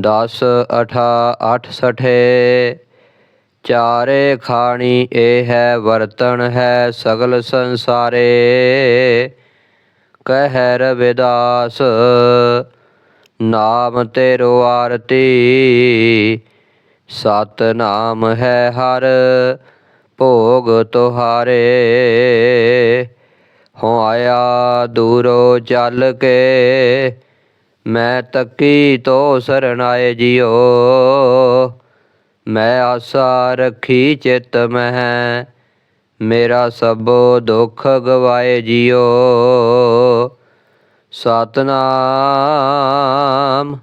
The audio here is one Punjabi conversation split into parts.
ਦਸ ਅਠਾ ਅੱਠ ਸਠੇ ਚਾਰੇ, ਖਾਣੀ ਇਹ ਹੈ, ਵਰਤਣ ਹੈ, ਸਗਲ ਸੰਸਾਰੇ। ਕਹਿ ਰਵਿਦਾਸ ਨਾਮ ਤੇਰੋ ਆਰਤੀ। ਸਤ ਨਾਮ ਹੈ ਹਰ ਭੋਗ ਤੁਹਾਰੇ। ਹੋ ਆਇਆ ਦੂਰੋ ਚੱਲ ਕੇ ਮੈਂ ਤੱਕੀ ਤੋ ਸਰਣਾਏ ਜਿਓ। ਮੈਂ ਆਸਾ ਰੱਖੀ ਚਿਤ ਮਹਿ, ਮੇਰਾ ਸਭੋ ਦੁੱਖ ਗਵਾਏ ਜਿਓ। ਸਤਨਾਮ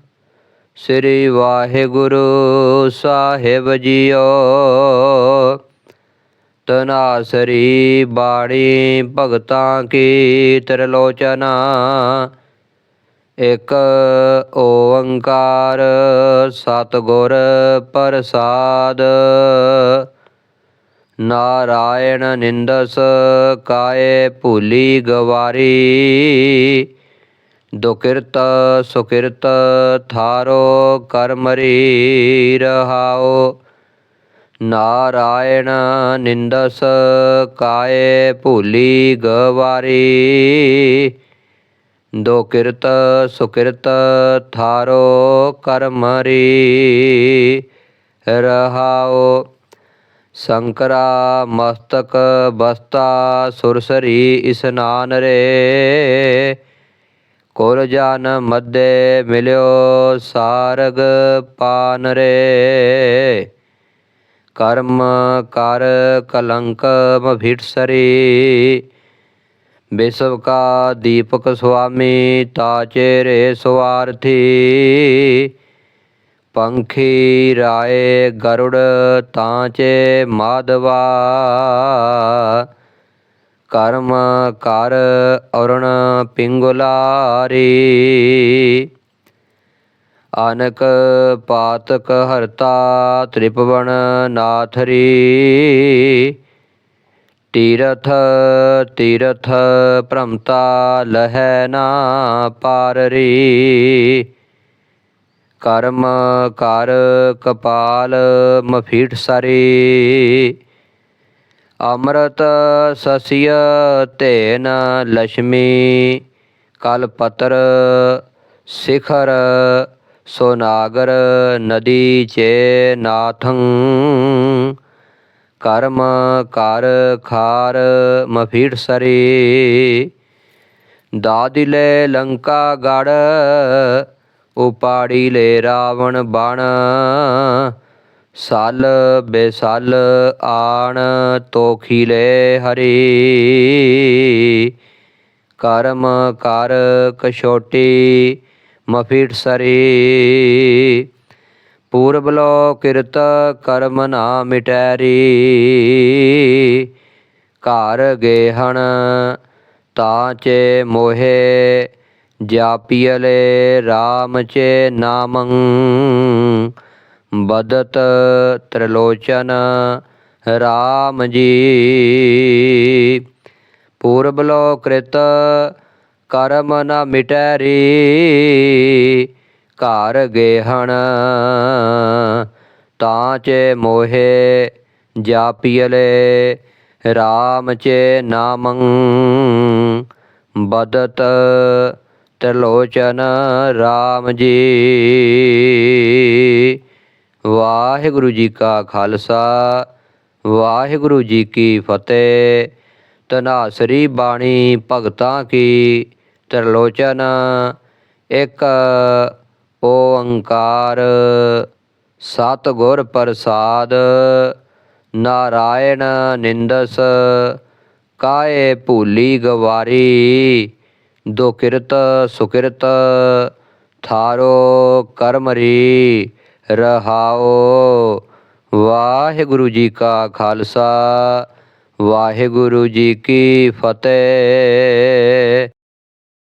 ਸ੍ਰੀ ਵਾਹਿਗੁਰੂ ਸਾਹਿਬ ਜੀਓ। ਤਨਾਸਰੀ ਬਾਣੀ ਭਗਤਾਂ ਕੀ ਤ੍ਰਿਲੋਚਨਾ ਇਕ ਓੰਕਾਰ ਸਤਿਗੁਰ ਪ੍ਰਸਾਦ। ਨਾਰਾਇਣ ਨਿੰਦਸ ਕਾਏ ਭੂਲੀ ਗਵਾਰੀ। ਦੁਕਿਰਤ ਸੁਕਿਰਤ ਥਾਰੋ ਕਰਮਰੀ ਰਹਾਓ ਨਾਰਾਇਣ ਨਿੰਦਸ ਕਾਏ ਭੂਲੀ ਗਵਾਰੀ। ਦੋ ਕਿਰਤ, ਸੁਕਿਰਤ ਥਾਰੋ ਕਰਮਰੀ ਰਹਾਓ ਸੰਕਰਾ ਮਸਤਕ ਬਸਤਾ ਸੁਰਸਰੀ ਇਸਨਾਨ ਰੇ। ਕੁਲ ਜਨ ਮੱਦੇ ਮਿਲਿਓ ਸਾਰਗ ਪਾਨ ਰੇ। ਕਰਮ ਕਰ ਕਲੰਕ ਮਭਿਟ ਸਰੀ। ਵਿਸ਼ਵ ਕਾ ਦੀਪਕ ਸੁਆਮੀ ਤਾਚੇ ਰੇ ਸਵਾਰਥੀ ਪੰਖੀ ਰਾਏ ਗਰੁੜ ਤਾਚੇ ਮਾਧਵਾ। ਕਰਮ ਕਰ ਅਰੁਣ ਪਿੰਗੁਲਾਰੀ। ਅਨਕ ਪਾਤਕ ਹਰਤਾ ਤ੍ਰਿਪਵਨ ਨਾਥਰੀ। ਤੀਰਥ ਤੀਰਥ ਭ੍ਰਮਤਾ ਲਹੈ ਨਾ ਪਾਰ ਰੇ ਕਰਮ ਕਰ ਕਪਾਲ ਮਫੀਟ ਸਾਰੇ। ਅਮਰਤ ਸਸਿਯ ਤੇਨ ਲక్ష్ਮੀ ਕਲਪਤਰ ਸਿਖਰ ਸੋਨਾਗਰ ਨਦੀ ਚੇ ਨਾਥੰ। ਕਰਮ ਕਰ ਖਾਰ ਮਫੀਟ ਸਰੀ। ਦਾਦਿਲੇ ਲੰਕਾ ਗੜ, ਉਪਾੜੀ ਲੈ ਰਾਵਣ ਬਣ। ਸਲ ਬੇਸਲ ਆਣ ਤੋਖੀ ਲੈ ਹਰੀ। ਕਰਮ ਕਰ ਕਛੋਟੀ ਮਫੀਟ ਸਰੀ। ਪੂਰਬ ਕਿਰਤ ਕਰਮ ਨਾ ਮਿਟੈਰੀ। ਘਰ ਗੇਹਣ ਤਾਚੇ ਮੋਹੇ ਜਾਪੀਲੇ RAM ਚੇ ਨਾਮੰ। ਬਦਤ ਤ੍ਰਿਲੋਚਨ RAM ਜੀ। ਪੂਰਬ ਕ੍ਰਿਤ ਕਰਮ ਨ ਮਿਟੈਰੀ। ਘਰ ਗਏ ਗੇਹਣ। ਤਾਂ ਚੇ ਮੋਹੇ ਜਾਪੀਲੇ RAM ਚੇ ਨਾਮੰ। ਬਦਤ ਤ੍ਰਿਲੋਚਨ RAM ਜੀ। ਵਾਹਿਗੁਰੂ ਜੀ ਕਾ ਖਾਲਸਾ, ਵਾਹਿਗੁਰੂ ਜੀ ਕੀ ਫਤਿਹ। ਤਨਾਸਰੀ ਬਾਣੀ ਭਗਤਾਂ ਕੀ, ਤ੍ਰਿਲੋਚਨ ਇੱਕ ਓੰਕਾਰ, ਸਤਿਗੁਰ ਪ੍ਰਸਾਦ, ਨਾਰਾਇਣ ਨਿੰਦਸ, ਕਾਏ ਭੂਲੀ ਗਵਾਰੀ ਦੁਕਿਰਤ ਸੁਕਿਰਤ, ਥਾਰੋ ਕਰਮਰੀ, ਰਹਾਓ। ਵਾਹਿਗੁਰੂ ਜੀ ਕਾ ਖਾਲਸਾ, ਵਾਹਿਗੁਰੂ ਜੀ ਕੀ ਫਤਿਹ।